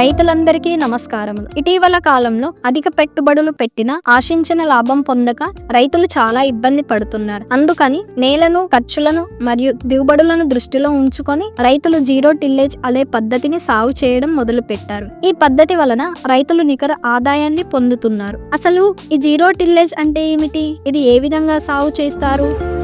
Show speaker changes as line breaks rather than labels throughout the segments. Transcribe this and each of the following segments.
రైతులందరికీ నమస్కారములు. ఇటీవల కాలంలో అధిక పెట్టుబడులు పెట్టిన ఆశించిన లాభం పొందక రైతులు చాలా ఇబ్బంది పడుతున్నారు. అందుకని నేలను ఖర్చులను మరియు దిగుబడులను దృష్టిలో ఉంచుకొని రైతులు జీరో టిల్లేజ్ అనే పద్ధతిని సాగు చేయడం మొదలు పెట్టారు ఈ పద్ధతి వలన రైతులు నికర ఆదాయాన్ని పొందుతున్నారు. అసలు ఈ జీరో టిల్లేజ్ అంటే ఏమిటి? ఇది ఏ విధంగా సాగు చేస్తారు?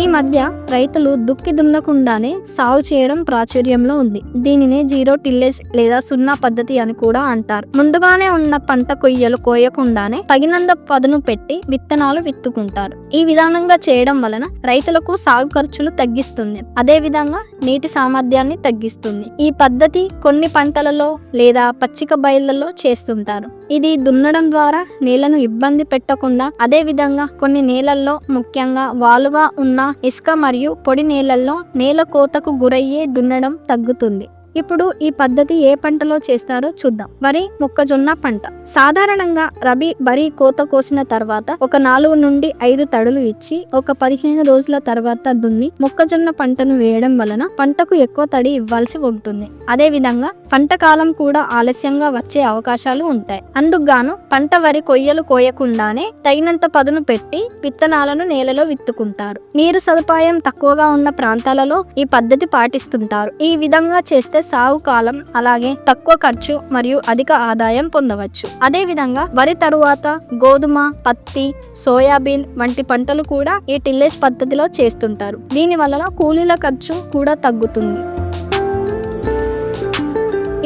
ఈ మధ్య రైతులు దుక్కి దున్నకుండానే సాగు చేయడం ప్రాచుర్యంలో ఉంది. దీనినే జీరో టిల్లేజ్ లేదా సున్నా పద్ధతి అని కూడా అంటారు. ముందుగానే ఉన్న పంట కొయ్యలు కోయకుండానే తగినంత పదును పెట్టి విత్తనాలు విత్తుకుంటారు. ఈ విధానంగా చేయడం వలన రైతులకు సాగు ఖర్చులు తగ్గిస్తుంది. అదే విధంగా నీటి సామర్థ్యాన్ని తగ్గిస్తుంది. ఈ పద్ధతి కొన్ని పంటలలో లేదా పచ్చిక బయళ్ళలో చేస్తుంటారు. ఇది దున్నడం ద్వారా నేలను ఇబ్బంది పెట్టకుండా అదే విధంగా కొన్ని నేలల్లో ముఖ్యంగా వాలుగా ఉన్న ఇసుక మరియు పొడి నేలల్లో నేల కోతకు గురయ్యే దున్నడం తగ్గుతుంది. ఇప్పుడు ఈ పద్ధతి ఏ పంటలో చేస్తారో చూద్దాం. వరి మొక్కజొన్న పంట. సాధారణంగా రబీ వరి కోత కోసిన తర్వాత ఒక నాలుగు నుండి ఐదు తడులు ఇచ్చి ఒక పదిహేను రోజుల తర్వాత దున్ని మొక్కజొన్న పంటను వేయడం వలన పంటకు ఎక్కువ తడి ఇవ్వాల్సి ఉంటుంది. అదే విధంగా పంట కాలం కూడా ఆలస్యంగా వచ్చే అవకాశాలు ఉంటాయి. అందుకుగాను పంట వరి కొయ్యలు కోయకుండానే తగినంత పదును పెట్టి విత్తనాలను నేలలో విత్తుకుంటారు. నీరు సదుపాయం తక్కువగా ఉన్న ప్రాంతాలలో ఈ పద్ధతి పాటిస్తుంటారు. ఈ విధంగా చేస్తే సాగు కాలం అలాగే తక్కువ ఖర్చు మరియు అధిక ఆదాయం పొందవచ్చు. అదే విధంగా వరి తరువాత గోధుమ పత్తి సోయాబీన్ వంటి పంటలు కూడా ఈ టిల్లేజ్ పద్ధతిలో చేస్తుంటారు. దీని వలన కూలీల ఖర్చు కూడా తగ్గుతుంది.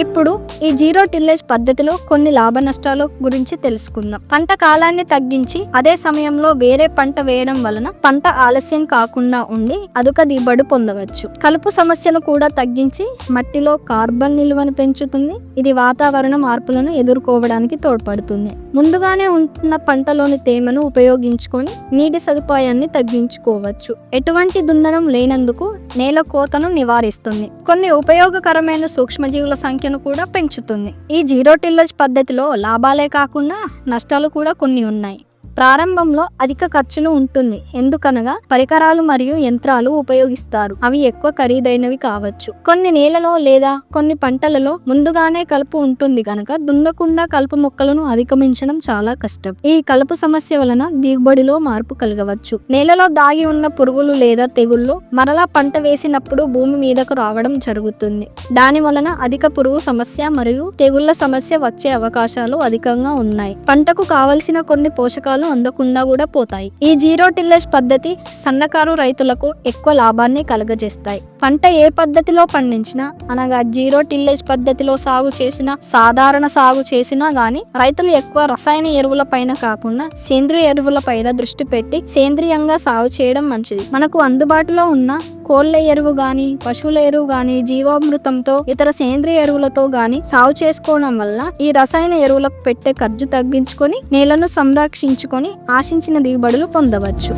ఇప్పుడు ఈ జీరో టిల్లేజ్ పద్ధతిలో కొన్ని లాభ నష్టాల గురించి తెలుసుకుందాం. పంట కాలాన్ని తగ్గించి అదే సమయంలో వేరే పంట వేయడం వలన పంట ఆలస్యం కాకుండా ఉండి అధిక దిగుబడి పొందవచ్చు. కలుపు సమస్యను కూడా తగ్గించి మట్టిలో కార్బన్ నిల్వను పెంచుతుంది. ఇది వాతావరణ మార్పులను ఎదుర్కోవడానికి తోడ్పడుతుంది. ముందుగానే ఉంటున్న పంటలోని తేమను ఉపయోగించుకొని నీటి సదుపాయాన్ని తగ్గించుకోవచ్చు. ఎటువంటి దున్నడం లేనందుకు నేల కోతను నివారిస్తుంది. కొన్ని ఉపయోగకరమైన సూక్ష్మజీవుల సంఖ్యను కూడా పెంచుతుంది. ఈ జీరో టిల్లేజ్ పద్ధతిలో లాభాలే కాకుండా నష్టాలు కూడా కొన్ని ఉన్నాయి. ప్రారంభంలో అధిక ఖర్చులు ఉంటుంది. ఎందుకనగా పరికరాలు మరియు యంత్రాలు ఉపయోగిస్తారు. అవి ఎక్కువ ఖరీదైనవి కావచ్చు. కొన్ని నేలలో లేదా కొన్ని పంటలలో ముందుగానే కలుపు ఉంటుంది కనుక దున్నకుండా కలుపు మొక్కలను అధిగమించడం చాలా కష్టం. ఈ కలుపు సమస్య వలన దిగుబడిలో మార్పు కలగవచ్చు. నేలలో దాగి ఉన్న పురుగులు లేదా తెగుళ్ళు మరలా పంట వేసినప్పుడు భూమి మీదకు రావడం జరుగుతుంది. దాని వలన అధిక పురుగు సమస్య మరియు తెగుళ్ళ సమస్య వచ్చే అవకాశాలు అధికంగా ఉన్నాయి. పంటకు కావలసిన కొన్ని పోషకాలు అందకుండా కూడా పోతాయి. ఈ జీరో టిల్లేజ్ పద్ధతి సన్నకారు రైతులకు ఎక్కువ లాభాన్ని కలుగజేస్తాయి. పంట ఏ పద్ధతిలో పండించినా అనగా జీరో టిల్లేజ్ పద్ధతిలో సాగు చేసిన సాధారణ సాగు చేసినా గాని రైతులు ఎక్కువ రసాయన ఎరువుల పైన కాకుండా సేంద్రియ ఎరువుల పైన దృష్టి పెట్టి సేంద్రియంగా సాగు చేయడం మంచిది. మనకు అందుబాటులో ఉన్న కోళ్ళ ఎరువు గాని పశువుల ఎరువు గాని జీవామృతంతో ఇతర సేంద్రియ ఎరువులతో గాని సాగు చేసుకోవడం వల్ల ఈ రసాయన ఎరువులకు పెట్టే ఖర్చు తగ్గించుకొని నేలను సంరక్షించుకొని ఆశించిన దిగుబడులు పొందవచ్చు.